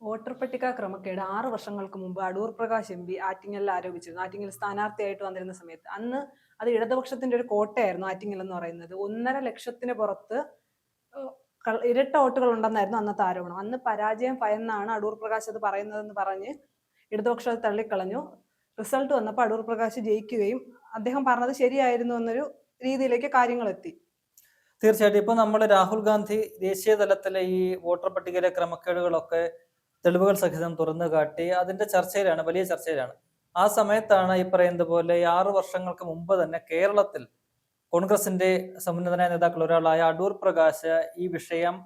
Voter പട്ടിക ക്രമക്കേട് ആറ് വർഷങ്ങൾക്ക് മുമ്പ് അടൂർ പ്രകാശ് എം പി ആറ്റിങ്ങലിൽ ആരോപിച്ചിരുന്നു. ആറ്റിങ്ങൽ സ്ഥാനാർത്ഥിയായിട്ട് വന്നിരുന്ന സമയത്ത് അന്ന് അത് ഇടതുപക്ഷത്തിന്റെ ഒരു കോട്ടയായിരുന്നു ആറ്റിങ്ങൽ എന്ന് പറയുന്നത്. ഒന്നര ലക്ഷത്തിന് പുറത്ത് ഇരട്ട വോട്ടുകൾ ഉണ്ടെന്നായിരുന്നു അന്നത്തെ ആരോപണം. അന്ന് പരാജയം ഭയന്നാണ് അടൂർ പ്രകാശ് അത് പറയുന്നതെന്ന് പറഞ്ഞ് ഇടതുപക്ഷം തള്ളിക്കളഞ്ഞു. റിസൾട്ട് വന്നപ്പോൾ അടൂർ പ്രകാശ് ജയിക്കുകയും അദ്ദേഹം പറഞ്ഞത് ശരിയായിരുന്നു എന്നൊരു രീതിയിലേക്ക് കാര്യങ്ങൾ എത്തി. തീർച്ചയായിട്ടും. ഇപ്പൊ നമ്മൾ രാഹുൽ ഗാന്ധി ദേശീയ തലത്തിലെ ഈ വോട്ടർ പട്ടികയിലെ ക്രമക്കേടുകളൊക്കെ തെളിവുകൾ സഹിതം തുറന്നു കാട്ടി അതിന്റെ ചർച്ചയിലാണ് വലിയ ചർച്ചയിലാണ്. ആ സമയത്താണ് ഈ പറയുന്നത് പോലെ ആറു വർഷങ്ങൾക്ക് മുമ്പ് തന്നെ കേരളത്തിൽ കോൺഗ്രസിന്റെ സമുന്നതനായ നേതാക്കൾ ഒരാളായ അടൂർ പ്രകാശ് ഈ വിഷയം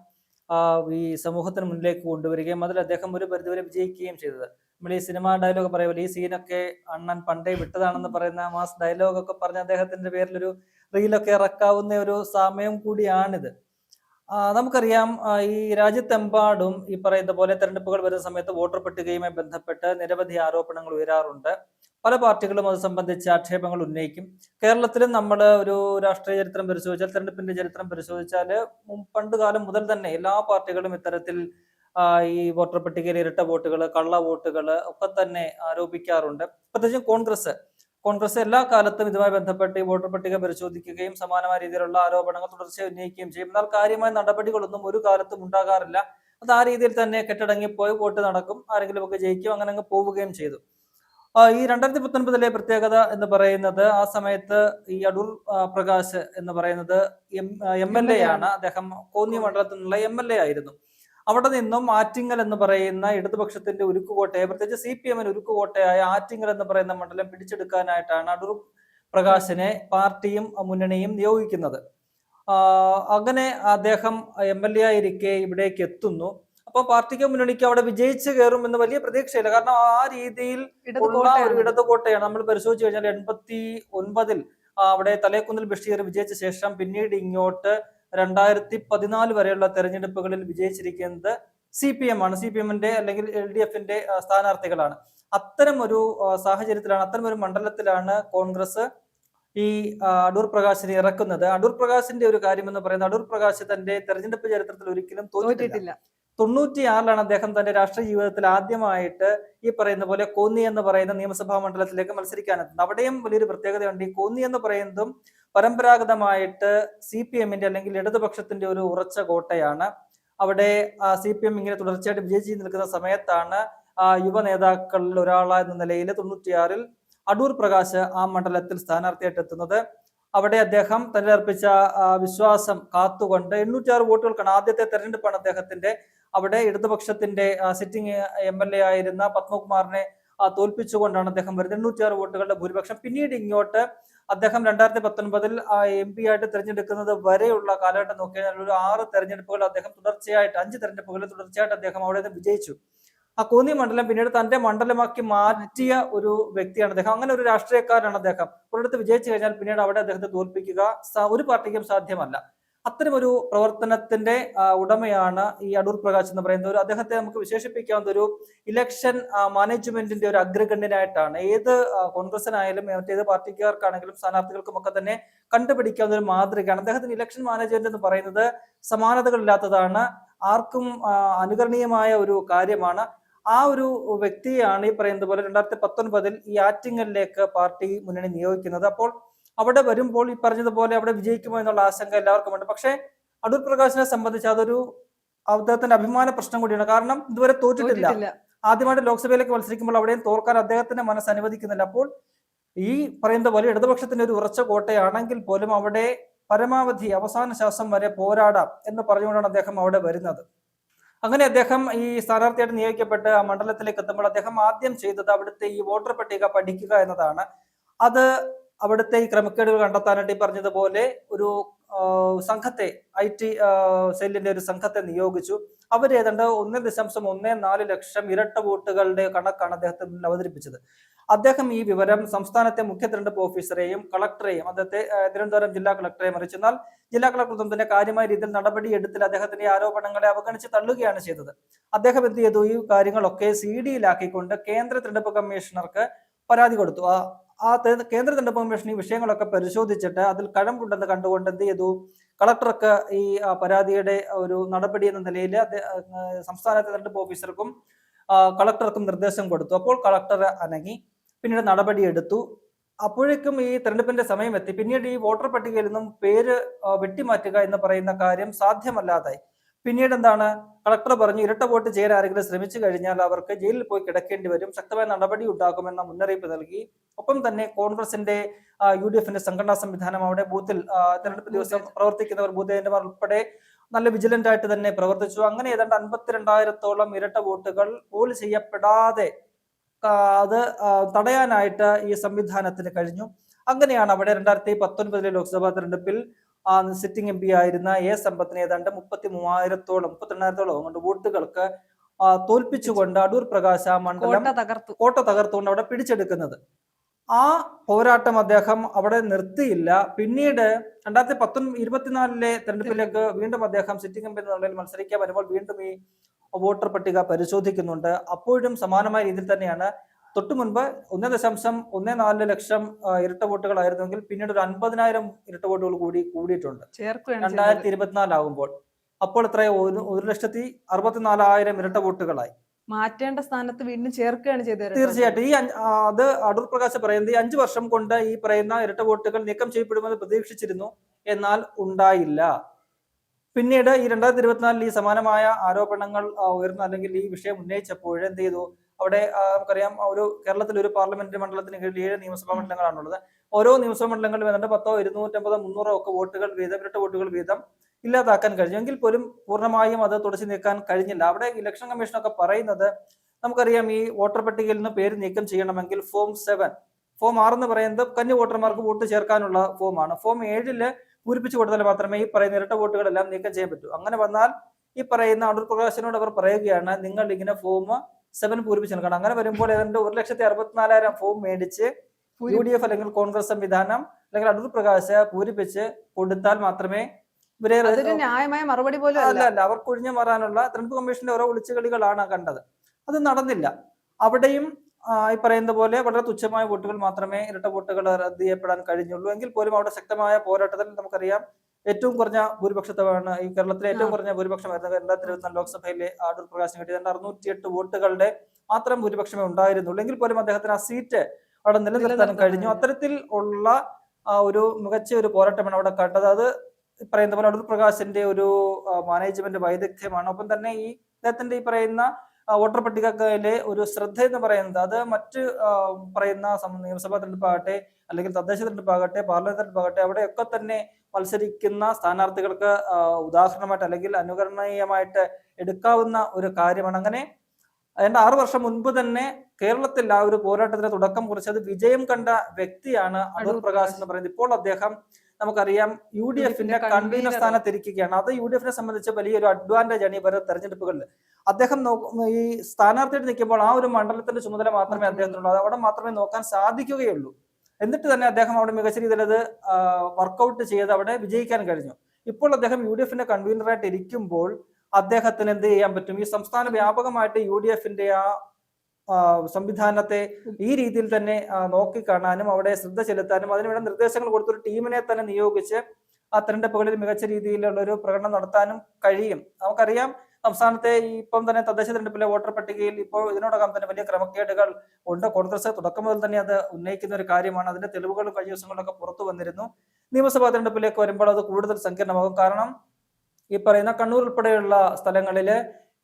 ഈ സമൂഹത്തിന് മുന്നിലേക്ക് കൊണ്ടുവരികയും അതിൽ അദ്ദേഹം ഒരു പരിധിവരെ വിജയിക്കുകയും ചെയ്തത്. നമ്മൾ ഈ സിനിമ ഡയലോഗ് പറയുമല്ലോ ഈ സീനൊക്കെ അണ്ണൻ പണ്ടേ വിട്ടതാണെന്ന് പറയുന്ന മാസ് ഡയലോഗ് ഒക്കെ പറഞ്ഞ അദ്ദേഹത്തിന്റെ പേരിലൊരു റീലൊക്കെ ഇറക്കാവുന്ന ഒരു സമയം കൂടിയാണിത്. നമുക്കറിയാം ഈ രാജ്യത്തെമ്പാടും ഈ പറയുന്ന പോലെ തെരഞ്ഞെടുപ്പുകൾ വരുന്ന സമയത്ത് വോട്ടർ പട്ടികയുമായി ബന്ധപ്പെട്ട് നിരവധി ആരോപണങ്ങൾ ഉയരാറുണ്ട്. പല പാർട്ടികളും അത് സംബന്ധിച്ച് ആക്ഷേപങ്ങൾ ഉന്നയിക്കും. കേരളത്തിലും നമ്മൾ ഒരു രാഷ്ട്രീയ ചരിത്രം പരിശോധിച്ചാൽ തെരഞ്ഞെടുപ്പിന്റെ ചരിത്രം പരിശോധിച്ചാൽ പണ്ട് കാലം മുതൽ തന്നെ എല്ലാ പാർട്ടികളും ഇത്തരത്തിൽ ഈ വോട്ടർ പട്ടികയിൽ ഇരട്ട വോട്ടുകൾ കള്ള വോട്ടുകൾ ഒക്കെ തന്നെ ആരോപിക്കാറുണ്ട്. പ്രത്യേകിച്ചും കോൺഗ്രസ്. കോൺഗ്രസ് എല്ലാ കാലത്തും ഇതുമായി ബന്ധപ്പെട്ട് ഈ വോട്ടർ പട്ടിക പരിശോധിക്കുകയും സമാനമായ രീതിയിലുള്ള ആരോപണങ്ങൾ തുടർച്ചയായി ഉന്നയിക്കുകയും ചെയ്യും. എന്നാൽ കാര്യമായ നടപടികളൊന്നും ഒരു കാലത്തും ഉണ്ടാകാറില്ല. അത് ആ രീതിയിൽ തന്നെ കെട്ടടങ്ങിപ്പോയി വോട്ട് നടക്കും. ആരെങ്കിലും ഒക്കെ ജയിക്കും അങ്ങനെ അങ്ങ് പോവുകയും ചെയ്തു. ഈ രണ്ടായിരത്തി പത്തൊൻപതിലെ പ്രത്യേകത എന്ന് പറയുന്നത് ആ സമയത്ത് ഈ അടൂർ പ്രകാശ് എന്ന് പറയുന്നത് എം എൽ എ ആണ്. അദ്ദേഹം കോന്നി മണ്ഡലത്തിൽ നിന്നുള്ള എം എൽ എ ആയിരുന്നു. അവിടെ നിന്നും ആറ്റിങ്ങൽ എന്ന് പറയുന്ന ഇടതുപക്ഷത്തിന്റെ ഉരുക്കുകോട്ടയെ പ്രത്യേകിച്ച് സി പി എമ്മിന് ഉരുക്കുകോട്ടയായ ആറ്റിങ്ങൽ എന്ന് പറയുന്ന മണ്ഡലം പിടിച്ചെടുക്കാനായിട്ടാണ് അടൂർ പ്രകാശിനെ പാർട്ടിയും മുന്നണിയും നിയോഗിക്കുന്നത്. അങ്ങനെ അദ്ദേഹം എം എൽ എ ആയിരിക്കെ ഇവിടേക്ക് എത്തുന്നു അപ്പൊ പാർട്ടിക്ക് മുന്നണിക്ക് അവിടെ വിജയിച്ചു കയറും എന്ന് വലിയ പ്രതീക്ഷയില്ല. കാരണം ആ രീതിയിൽ ഉള്ള ഒരു കോട്ടയാണ് ഇടതുകോട്ടയാണ്. നമ്മൾ പരിശോധിച്ചു കഴിഞ്ഞാൽ എൺപത്തി ഒൻപതിൽ അവിടെ തലേക്കുന്നിൽ ബഷീർ വിജയിച്ച ശേഷം പിന്നീട് ഇങ്ങോട്ട് രണ്ടായിരത്തി പതിനാല് വരെയുള്ള തെരഞ്ഞെടുപ്പുകളിൽ വിജയിച്ചിരിക്കുന്നത് സി പി എം ആണ്. സി പി എമ്മിന്റെ അല്ലെങ്കിൽ എൽ ഡി എഫിന്റെ സ്ഥാനാർത്ഥികളാണ്. അത്തരം ഒരു സാഹചര്യത്തിലാണ് അത്തരം ഒരു മണ്ഡലത്തിലാണ് കോൺഗ്രസ് ഈ അടൂർ പ്രകാശിനെ ഇറക്കുന്നത്. അടൂർ പ്രകാശിന്റെ ഒരു കാര്യം എന്ന് പറയുന്നത് അടൂർ പ്രകാശ് തന്റെ തെരഞ്ഞെടുപ്പ് ചരിത്രത്തിൽ ഒരിക്കലും തോറ്റിട്ടില്ല. തൊണ്ണൂറ്റിയാറിലാണ് അദ്ദേഹം തന്റെ രാഷ്ട്രീയ ജീവിതത്തിൽ ആദ്യമായിട്ട് ഈ പറയുന്ന പോലെ കോന്നി എന്ന് പറയുന്ന നിയമസഭാ മണ്ഡലത്തിലേക്ക് മത്സരിക്കാനെത്തുന്നത്. അവിടെയും വലിയൊരു പ്രത്യേകതയുണ്ട്. ഈ കോന്നി എന്ന് പറയുന്നതും പരമ്പരാഗതമായിട്ട് സി പി എമ്മിന്റെ അല്ലെങ്കിൽ ഇടതുപക്ഷത്തിന്റെ ഒരു ഉറച്ച കോട്ടയാണ്. അവിടെ സി പി എം ഇങ്ങനെ തുടർച്ചയായിട്ട് വിജയിച്ച് നിൽക്കുന്ന സമയത്താണ് യുവ നേതാക്കളിൽ ഒരാളെന്ന നിലയിൽ തൊണ്ണൂറ്റിയാറിൽ അടൂർ പ്രകാശ് ആ മണ്ഡലത്തിൽ സ്ഥാനാർത്ഥിയായിട്ട് എത്തുന്നത്. അവിടെ അദ്ദേഹം തന്നെ അർപ്പിച്ച വിശ്വാസം കാത്തുകൊണ്ട് എണ്ണൂറ്റിയാറ് വോട്ടുകൾക്കാണ് ആദ്യത്തെ തെരഞ്ഞെടുപ്പാണ് അദ്ദേഹത്തിന്റെ. അവിടെ ഇടതുപക്ഷത്തിന്റെ സിറ്റിംഗ് എം എൽ എ ആയിരുന്ന പത്മകുമാറിനെ തോൽപ്പിച്ചുകൊണ്ടാണ് അദ്ദേഹം വരുന്നത്. എണ്ണൂറ്റിയാറ് വോട്ടുകളുടെ ഭൂരിപക്ഷം. പിന്നീട് ഇങ്ങോട്ട് അദ്ദേഹം രണ്ടായിരത്തി പത്തൊൻപതിൽ എം പി ആയിട്ട് തിരഞ്ഞെടുക്കുന്നത് വരെയുള്ള കാലഘട്ടം നോക്കിയാൽ ഒരു ആറ് തെരഞ്ഞെടുപ്പുകൾ അദ്ദേഹം തുടർച്ചയായിട്ട് അഞ്ച് തെരഞ്ഞെടുപ്പുകളിൽ തുടർച്ചയായിട്ട് അദ്ദേഹം അവിടെ നിന്ന് വിജയിച്ചു. ആ കോന്നി മണ്ഡലം പിന്നീട് തന്റെ മണ്ഡലമാക്കി മാറ്റിയ ഒരു വ്യക്തിയാണ് അദ്ദേഹം. അങ്ങനെ ഒരു രാഷ്ട്രീയക്കാരനാണ് അദ്ദേഹം. ഒരിടത്ത് വിജയിച്ചു കഴിഞ്ഞാൽ പിന്നീട് അവിടെ അദ്ദേഹത്തെ തോൽപ്പിക്കുക ഒരു പാർട്ടിക്കും സാധ്യമല്ല. അത്തരമൊരു പ്രവർത്തനത്തിന്റെ ഉടമയാണ് ഈ അടൂർ പ്രകാശ് എന്ന് പറയുന്നത് ഒരു അദ്ദേഹത്തെ നമുക്ക് വിശേഷിപ്പിക്കാവുന്ന ഒരു ഇലക്ഷൻ മാനേജ്മെന്റിന്റെ ഒരു അഗ്രഗണ്യനായിട്ടാണ്. ഏത് കോൺഗ്രസിനായാലും മറ്റേത് പാർട്ടിക്കാർക്കാണെങ്കിലും സ്ഥാനാർത്ഥികൾക്കും ഒക്കെ തന്നെ കണ്ടുപിടിക്കാവുന്ന ഒരു മാതൃകയാണ്. അദ്ദേഹത്തിന് ഇലക്ഷൻ മാനേജ്മെന്റ് എന്ന് പറയുന്നത് സമാനതകളില്ലാത്തതാണ്. ആർക്കും അനുകരണീയമായ ഒരു കാര്യമാണ്. ആ ഒരു വ്യക്തിയാണ് ഈ പറയുന്നത് പോലെ രണ്ടായിരത്തി പത്തൊൻപതിൽ ഈ ആറ്റിങ്ങലിലേക്ക് പാർട്ടി മുന്നണി നിയോഗിക്കുന്നത്. അപ്പോൾ അവിടെ വരുമ്പോൾ ഈ പറഞ്ഞതുപോലെ അവിടെ വിജയിക്കുമോ എന്നുള്ള ആശങ്ക എല്ലാവർക്കും ഉണ്ട്. പക്ഷേ അടൂർ പ്രകാശിനെ സംബന്ധിച്ച് അതൊരു അദ്ദേഹത്തിന്റെ അഭിമാന പ്രശ്നം കൂടിയാണ്. കാരണം ഇതുവരെ തോറ്റിട്ടില്ല. ആദ്യമായിട്ട് ലോക്സഭയിലേക്ക് മത്സരിക്കുമ്പോൾ അവിടെയും തോൽക്കാൻ അദ്ദേഹത്തിന്റെ മനസ്സ് അനുവദിക്കുന്നില്ല. അപ്പോൾ ഈ പറയുന്ന പോലെ ഇടതുപക്ഷത്തിന്റെ ഒരു ഉറച്ച കോട്ടയാണെങ്കിൽ പോലും അവിടെ പരമാവധി അവസാന ശ്വാസം വരെ പോരാടാം എന്ന് പറഞ്ഞുകൊണ്ടാണ് അദ്ദേഹം അവിടെ വരുന്നത്. അങ്ങനെ അദ്ദേഹം ഈ സ്ഥാനാർത്ഥിയായിട്ട് നിയോഗിക്കപ്പെട്ട് ആ മണ്ഡലത്തിലേക്ക് എത്തുമ്പോൾ അദ്ദേഹം ആദ്യം ചെയ്തത് അവിടുത്തെ ഈ വോട്ടർ പട്ടിക പഠിക്കുക എന്നതാണ്. അത് അവിടുത്തെ ഈ ക്രമക്കേടുകൾ കണ്ടെത്താനായിട്ട് ഈ പറഞ്ഞതുപോലെ ഒരു സംഘത്തെ ഐ ടി സെല്ലിന്റെ ഒരു സംഘത്തെ നിയോഗിച്ചു. അവർ ഏതാണ്ട് ഒന്ന് ദശാംശം ഒന്ന് നാല് ലക്ഷം ഇരട്ട വോട്ടുകളുടെ കണക്കാണ് അദ്ദേഹത്തെ മുന്നിൽ അവതരിപ്പിച്ചത്. അദ്ദേഹം ഈ വിവരം സംസ്ഥാനത്തെ മുഖ്യ തിരഞ്ഞെടുപ്പ് ഓഫീസറെയും കളക്ടറെയും അദ്ദേഹത്തെ തിരുവനന്തപുരം ജില്ലാ കളക്ടറെയും അറിയിച്ചു എന്നാൽ ജില്ലാ കളക്ടർ തന്നെ കാര്യമായ രീതിയിൽ നടപടി എടുത്തിൽ അദ്ദേഹത്തിന്റെ ആരോപണങ്ങളെ അവഗണിച്ച് തള്ളുകയാണ് ചെയ്തത്. അദ്ദേഹം എന്ത് ചെയ്തു? ഈ കാര്യങ്ങളൊക്കെ സി ഡിയിലാക്കിക്കൊണ്ട് കേന്ദ്ര തിരഞ്ഞെടുപ്പ് കമ്മീഷണർക്ക് പരാതി കൊടുത്തു. ആ കേന്ദ്ര തെരഞ്ഞെടുപ്പ് കമ്മീഷൻ ഈ വിഷയങ്ങളൊക്കെ പരിശോധിച്ചിട്ട് അതിൽ കഴമ്പുണ്ടെന്ന് കണ്ടുകൊണ്ട് എന്ത് ചെയ്തു? കളക്ടർക്ക് ഈ പരാതിയുടെ ഒരു നടപടി എന്ന നിലയിൽ സംസ്ഥാന തെരഞ്ഞെടുപ്പ് ഓഫീസർക്കും കളക്ടർക്കും നിർദ്ദേശം കൊടുത്തു. അപ്പോൾ കളക്ടർ അനങ്ങി. പിന്നീട് നടപടി എടുത്തു. അപ്പോഴേക്കും ഈ തെരഞ്ഞെടുപ്പിന്റെ സമയം എത്തി. പിന്നീട് ഈ വോട്ടർ പട്ടികയിൽ നിന്നും പേര് വെട്ടിമാറ്റുക എന്ന് പറയുന്ന കാര്യം സാധ്യമല്ലാതായി. പിന്നീട് എന്താണ് കളക്ടർ പറഞ്ഞു ഇരട്ട വോട്ട് ചെയ്യാൻ ആരെങ്കിലും ശ്രമിച്ചു കഴിഞ്ഞാൽ അവർക്ക് ജയിലിൽ പോയി കിടക്കേണ്ടി വരും. ശക്തമായ നടപടി ഉണ്ടാകുമെന്ന മുന്നറിയിപ്പ് നൽകി. ഒപ്പം തന്നെ കോൺഗ്രസിന്റെ യു ഡി എഫിന്റെ സംഘടനാ സംവിധാനം അവിടെ ബൂത്തിൽ തെരഞ്ഞെടുപ്പ് ദിവസം പ്രവർത്തിക്കുന്നവർ ബൂത്ത് ഏജന്റുമാർ ഉൾപ്പെടെ നല്ല വിജിലന്റ് ആയിട്ട് തന്നെ പ്രവർത്തിച്ചു. അങ്ങനെ ഏതാണ്ട് അൻപത്തിരണ്ടായിരത്തോളം ഇരട്ട വോട്ടുകൾ പോൾ ചെയ്യപ്പെടാതെ അത് തടയാനായിട്ട് ഈ സംവിധാനത്തിന് കഴിഞ്ഞു. അങ്ങനെയാണ് അവിടെ രണ്ടായിരത്തി പത്തൊൻപതിലെ ലോക്സഭാ തെരഞ്ഞെടുപ്പിൽ സിറ്റിംഗ് എം പി ആയിരുന്ന എ സമ്പത്തിന് ഏതാണ്ട് മുപ്പത്തി മൂവായിരത്തോളം മുപ്പത്തിരണ്ടായിരത്തോളം അങ്ങോട്ട് വോട്ടുകൾക്ക് ആ, തോൽപ്പിച്ചുകൊണ്ട് അടൂർ പ്രകാശ് ആ മണ്ഡലം കോട്ട തകർത്തുകൊണ്ട് അവിടെ പിടിച്ചെടുക്കുന്നത്. ആ പോരാട്ടം അദ്ദേഹം അവിടെ നിർത്തിയില്ല. പിന്നീട് രണ്ടായിരത്തി പത്തൊൻപത് ഇരുപത്തിനാലിലെ തെരഞ്ഞെടുപ്പിലേക്ക് വീണ്ടും അദ്ദേഹം സിറ്റിംഗ് എം പി എന്ന നിലയിൽ മത്സരിക്കാൻ വരുമ്പോൾ വീണ്ടും ഈ വോട്ടർ പട്ടിക പരിശോധിക്കുന്നുണ്ട്. അപ്പോഴും സമാനമായ രീതിയിൽ തന്നെയാണ് തൊട്ടു മുൻപ് ഒന്ന് ദശാംശം ഒന്ന് നാല് ലക്ഷം ഇരട്ട വോട്ടുകളായിരുന്നെങ്കിൽ പിന്നീട് ഒരു അൻപതിനായിരം ഇരട്ട വോട്ടുകൾ കൂടി കൂടിയിട്ടുണ്ട്. രണ്ടായിരത്തി. ഇരുപത്തിനാലാകുമ്പോൾ അപ്പോൾ എത്ര ഒരു ലക്ഷത്തി അറുപത്തിനാലായിരം ഇരട്ട വോട്ടുകളായി മാറ്റേണ്ട സ്ഥാനത്ത് വീണ്ടും ചേർക്കുകയാണ് ചെയ്തത് തീർച്ചയായിട്ടും. ഈ അത് അടൂർ പ്രകാശ് പറയുന്നത് ഈ അഞ്ചു വർഷം കൊണ്ട് ഈ പറയുന്ന ഇരട്ട വോട്ടുകൾ നീക്കം ചെയ്യപ്പെടുമെന്ന് പ്രതീക്ഷിച്ചിരുന്നു. എന്നാൽ ഉണ്ടായില്ല. പിന്നീട് ഈ രണ്ടായിരത്തി ഇരുപത്തിനാലിൽ ഈ സമാനമായ ആരോപണങ്ങൾ ഉയർന്ന അല്ലെങ്കിൽ ഈ വിഷയം ഉന്നയിച്ചപ്പോൾ എന്ത് ചെയ്തു? അവിടെ നമുക്കറിയാം ഒരു കേരളത്തിൽ ഒരു പാർലമെന്റ് മണ്ഡലത്തിന് കീഴിൽ ഏഴ് നിയമസഭാ മണ്ഡലങ്ങളാണുള്ളത്. ഓരോ നിയമസഭാ മണ്ഡലങ്ങളിൽ വന്നിട്ട് പത്തോ ഇരുന്നൂറ്റമ്പതോ മുന്നൂറോ ഒക്കെ വോട്ടുകൾ വീതം ഇരട്ട വോട്ടുകൾ വീതം ഇല്ലാതാക്കാൻ കഴിഞ്ഞു. എങ്കിൽ പോലും പൂർണമായും അത് തുടച്ചു നീക്കാൻ കഴിഞ്ഞില്ല. അവിടെ ഇലക്ഷൻ കമ്മീഷൻ ഒക്കെ പറയുന്നത് നമുക്കറിയാം ഈ വോട്ടർ പട്ടികയിൽ നിന്ന് പേര് നീക്കം ചെയ്യണമെങ്കിൽ ഫോം സെവൻ. ഫോം ആറ് എന്ന് പറയുന്നത് കന്നി വോട്ടർമാർക്ക് വോട്ട് ചേർക്കാനുള്ള ഫോമാണ് ഫോം ഏഴിൽ പൂരിപ്പിച്ചു കൊടുത്താൽ മാത്രമേ ഈ പറയുന്ന ഇരട്ട വോട്ടുകളെല്ലാം നീക്കം ചെയ്യാൻ പറ്റൂ. അങ്ങനെ വന്നാൽ ഈ പറയുന്ന അടൂർ പ്രകാശനോട് അവർ പറയുകയാണ് നിങ്ങൾ ഇങ്ങനെ ഫോം സെവൻ പൂരിപ്പിച്ച് കാരണം അങ്ങനെ വരുമ്പോൾ ഏതാണ്ട് ഒരു ലക്ഷത്തി അറുപത്തിനാലായിരം ഫോം മേടിച്ച് യു ഡി എഫ് അല്ലെങ്കിൽ കോൺഗ്രസ് സംവിധാനം അല്ലെങ്കിൽ അടൂർ പ്രകാശ് പൂരിപ്പിച്ച് കൊടുത്താൽ മാത്രമേ ഇവരെ ന്യായമായ മറുപടി പോലും അല്ല. അല്ല അവർക്ക് അവർ കുഴിഞ്ഞു മാറാനുള്ള തെരഞ്ഞെടുപ്പ് കമ്മീഷന്റെ ഓരോ ഒളിച്ചുകളികളാണ് കണ്ടത്. അത് നടന്നില്ല. അവിടെയും ഈ പറയുന്ന പോലെ വളരെ തുച്ഛമായ വോട്ടുകൾ മാത്രമേ ഇരട്ട വോട്ടുകൾ റദ്ദ് ചെയ്യപ്പെടാൻ കഴിഞ്ഞുള്ളൂ. എങ്കിൽ പോലും അവിടെ ശക്തമായ പോരാട്ടത്തിൽ നമുക്കറിയാം ഏറ്റവും കുറഞ്ഞ ഭൂരിപക്ഷത്വമാണ് ഈ കേരളത്തിലെ ഏറ്റവും. കുറഞ്ഞ ഭൂരിപക്ഷമായിരുന്നു രണ്ടായിരത്തി ഇരുപത്തിനാല് ലോക്സഭയിലെ അടൂർ പ്രകാശിന് കിട്ടിയത് അറുന്നൂറ്റി എട്ട് വോട്ടുകളുടെ മാത്രം ഭൂരിപക്ഷമേ ഉണ്ടായിരുന്നുള്ളൂ എങ്കിൽ പോലും അദ്ദേഹത്തിന് ആ സീറ്റ് അവിടെ നിലനിർത്താൻ കഴിഞ്ഞു. അത്തരത്തിൽ ഉള്ള ആ ഒരു മികച്ച ഒരു പോരാട്ടമാണ് അവിടെ കണ്ടത് അത് പറയുന്ന പോലെ അടൂർ പ്രകാശിന്റെ ഒരു മാനേജ്മെന്റ് വൈദഗ്ധ്യമാണ് ഒപ്പം തന്നെ ഈ അദ്ദേഹത്തിന്റെ ഈ പറയുന്ന വോട്ടർ പട്ടികയിലെ ഒരു ശ്രദ്ധ എന്ന് പറയുന്നത് അത് മറ്റ് പറയുന്ന നിയമസഭാ തെരഞ്ഞെടുപ്പാകട്ടെ അല്ലെങ്കിൽ തദ്ദേശ തെരഞ്ഞെടുപ്പാകട്ടെ പാർലമെന്റ് തെരഞ്ഞെടുപ്പാകട്ടെ അവിടെയൊക്കെ തന്നെ മത്സരിക്കുന്ന സ്ഥാനാർത്ഥികൾക്ക് ഉദാഹരണമായിട്ട് അല്ലെങ്കിൽ അനുകരണീയമായിട്ട് എടുക്കാവുന്ന ഒരു കാര്യമാണ് അങ്ങനെ അതിന്റെ ആറു വർഷം മുൻപ് തന്നെ കേരളത്തിൽ ആ ഒരു പോരാട്ടത്തിന് തുടക്കം കുറിച്ചത് വിജയം കണ്ട വ്യക്തിയാണ് അടൂർ പ്രകാശ്. എന്ന് പറയുന്നത് ഇപ്പോൾ അദ്ദേഹം നമുക്കറിയാം യു ഡി എഫിന്റെ. കൺവീനർ. സ്ഥാനത്തിരിക്കുകയാണ് അത് യു ഡി എഫിനെ സംബന്ധിച്ച് വലിയൊരു അഡ്വാന്റേജ് ആണ് ഈ വരുന്ന തെരഞ്ഞെടുപ്പുകളിൽ അദ്ദേഹം ഈ സ്ഥാനാർത്ഥിയായിട്ട് നിൽക്കുമ്പോൾ ആ ഒരു മണ്ഡലത്തിന്റെ ചുമതല മാത്രമേ അദ്ദേഹത്തിനുള്ളൂ. അത് അവിടെ മാത്രമേ നോക്കാൻ സാധിക്കുകയുള്ളൂ. എന്നിട്ട് തന്നെ അദ്ദേഹം അവിടെ മികച്ച രീതിയിൽ അത് വർക്കൗട്ട് ചെയ്ത് അവിടെ വിജയിക്കാൻ കഴിഞ്ഞു. ഇപ്പോൾ അദ്ദേഹം യു ഡി എഫിന്റെ കൺവീനറായിട്ട് ഇരിക്കുമ്പോൾ അദ്ദേഹത്തിന് എന്ത് ചെയ്യാൻ പറ്റും? ഈ സംസ്ഥാന വ്യാപകമായിട്ട് യു ഡി എഫിന്റെ ആ, സംവിധാനത്തെ ഈ രീതിയിൽ തന്നെ നോക്കി നോക്കിക്കാണാനും അവിടെ ശ്രദ്ധ ചെലുത്താനും അതിനുവേണ്ട നിർദ്ദേശങ്ങൾ കൊടുത്തൊരു ടീമിനെ തന്നെ നിയോഗിച്ച് ആ തെരഞ്ഞെടുപ്പുകളിൽ മികച്ച രീതിയിലുള്ള ഒരു പ്രകടനം നടത്താനും കഴിയും. നമുക്കറിയാം സംസ്ഥാനത്തെ ഇപ്പം തന്നെ തദ്ദേശ തെരഞ്ഞെടുപ്പിലെ വോട്ടർ പട്ടികയിൽ ഇപ്പോൾ ഇതിനോടകം തന്നെ വലിയ ക്രമക്കേടുകൾ ഉണ്ട്. കോൺഗ്രസ് തുടക്കം മുതൽ തന്നെ അത് ഉന്നയിക്കുന്ന ഒരു കാര്യമാണ്. അതിന്റെ തെളിവുകൾ കഴിഞ്ഞ ദിവസങ്ങളിലൊക്കെ പുറത്തു വന്നിരുന്നു. നിയമസഭാ തെരഞ്ഞെടുപ്പിലേക്ക് വരുമ്പോൾ അത് കൂടുതൽ സങ്കീർണമാകും. കാരണം ഈ പറയുന്ന കണ്ണൂർ ഉൾപ്പെടെയുള്ള സ്ഥലങ്ങളിൽ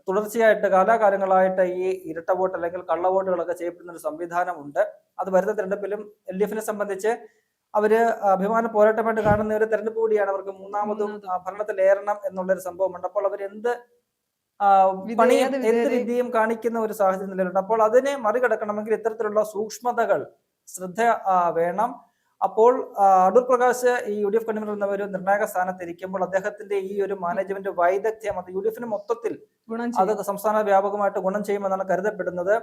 തുടർച്ചയായിട്ട് കാലാകാലങ്ങളായിട്ട് ഈ ഇരട്ട വോട്ട് അല്ലെങ്കിൽ കള്ള വോട്ടുകളൊക്കെ ചെയ്യപ്പെടുന്ന ഒരു സംവിധാനമുണ്ട്. അത് വരുന്ന തെരഞ്ഞെടുപ്പിലും എൽ ഡി എഫിനെ സംബന്ധിച്ച് അവർ അഭിമാന പോരാട്ടമായിട്ട് കാണുന്ന ഒരു തെരഞ്ഞെടുപ്പ് കൂടിയാണ്. അവർക്ക് മൂന്നാമതും ഭരണത്തിലേറണം എന്നുള്ള ഒരു സംഭവമുണ്ട്. അപ്പോൾ അവർ എന്ത് പണിയും എന്ത് രീതിയും വിദ്യയും കാണിക്കുന്ന ഒരു സാഹചര്യം നിലവിലുണ്ട്. അപ്പോൾ അതിനെ മറികടക്കണമെങ്കിൽ ഇത്തരത്തിലുള്ള സൂക്ഷ്മതകൾ ശ്രദ്ധ വേണം. അപ്പോൾ അടൂർ പ്രകാശ് ഈ യു ഡി എഫ് കൺവീനർ എന്ന ഒരു നിർണായക സ്ഥാനത്തിരിക്കുമ്പോൾ അദ്ദേഹത്തിന്റെ ഈ ഒരു മാനേജ്മെന്റ് വൈദഗ്ധ്യം അത് യു ഡി എഫിന് മൊത്തത്തിൽ അത് സംസ്ഥാന വ്യാപകമായിട്ട് ഗുണം ചെയ്യുമെന്നാണ് കരുതപ്പെടുന്നത്.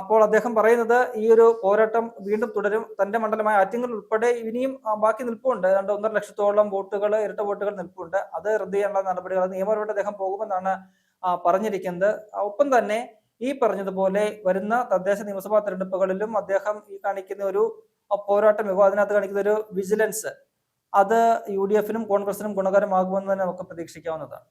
അപ്പോൾ അദ്ദേഹം പറയുന്നത് ഈ ഒരു പോരാട്ടം വീണ്ടും തുടരും. തന്റെ മണ്ഡലമായ ആറ്റിങ്ങൽ ഉൾപ്പെടെ ഇനിയും ബാക്കി നിൽപ്പുണ്ട്. ഏതാണ്ട് ഒന്നര ലക്ഷത്തോളം വോട്ടുകൾ ഇരട്ട വോട്ടുകൾ നിൽപ്പുണ്ട്. അത് റദ്ദ് ചെയ്യാനുള്ള നടപടികൾ നിയമപരമായിട്ട് അദ്ദേഹം പോകുമെന്നാണ് പറഞ്ഞിരിക്കുന്നത്. ഒപ്പം തന്നെ ഈ പറഞ്ഞതുപോലെ വരുന്ന തദ്ദേശ നിയമസഭാ തെരഞ്ഞെടുപ്പുകളിലും അദ്ദേഹം ഈ കാണിക്കുന്ന ഒരു പോരാട്ട മികവ്. അതിനകത്ത് കാണിക്കുന്ന ഒരു വിജിലൻസ് അത് യു ഡി എഫിനും കോൺഗ്രസിനും ഗുണകരമാകുമെന്ന് തന്നെ നമുക്ക് പ്രതീക്ഷിക്കാവുന്നതാണ്.